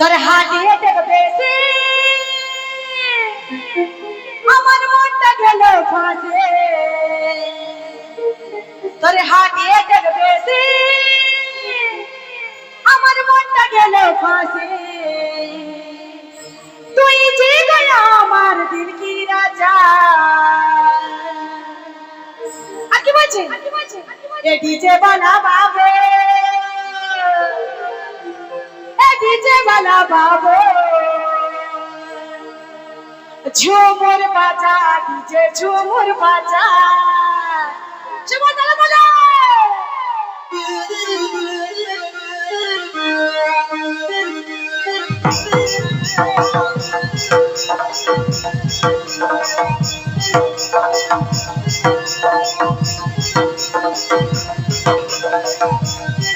তোর হাটিয়ে দেখবে সে আমার মনটা গেল ফাঁসে তোর হাটিয়ে দেখবে সে আমার মনটা গেল ফাঁসে তুই যে গয়া আমার দিল কি রাজা আর কি বলছে এ ডিজে বানা বাবে এ ডিজে বাবো ঝুমুর বাজা ডিজে ঝুমুর বাজা। ঝুমুর বাজা বাজা তোর হাটিয়ে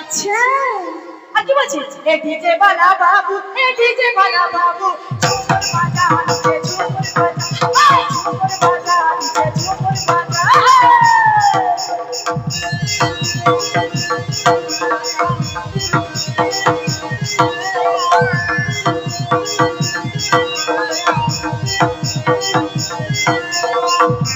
আচ্ছা। আর কি বলছিস? এ ডিজে বালা বাবু এ ডিজে বালা বাবু ঝুমুর বাজা ডিজে ঝুমুর বাজা ঝুমুর বাজা ডিজে ঝুমুর বাজা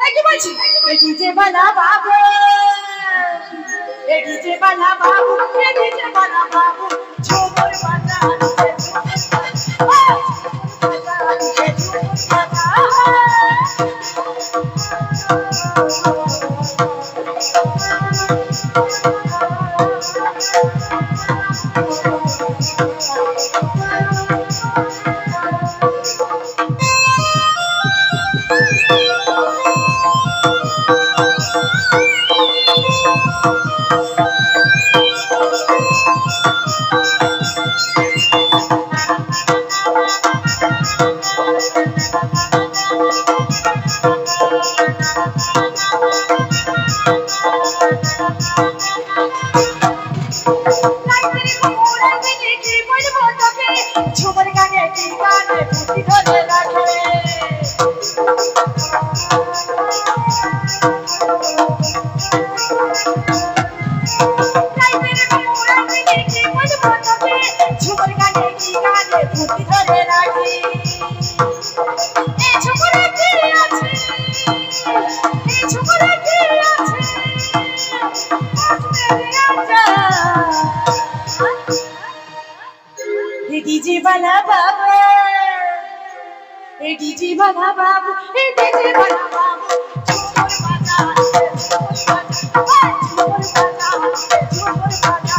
দেখি বলছি যে বালা বাবু এটি যে বালা বাবু এটি যে বালা বাবু ঝুমুর বাজা নিচে ঝুমুর ঝুমুর গানে কি গানে ফুটি ধরে রাখে ডিজি বাধা বাবু এ ডিজি বাধা বাবু ঝুমুর বাজা ঝুমুর বাজা ঝুমুর বাজা ঝুমুর বাজা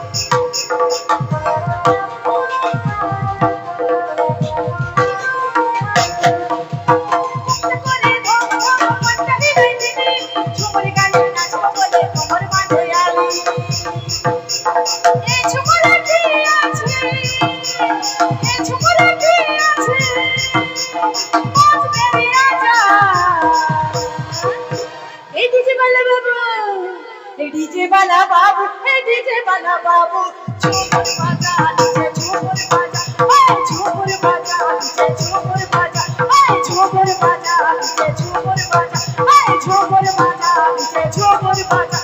এই ডিজে বালা বাবু এই ডিজে বালা বাবু এই ডিজে বালা বাবু ঝুমুর বাজা ডিজে ঝুমুর বাজা এই ঝুমুর বাজা ডিজে ঝুমুর বাজা এই ঝুমুর বাজা ডিজে ঝুমুর বাজা এই ঝুমুর বাজা ডিজে ঝুমুর বাজা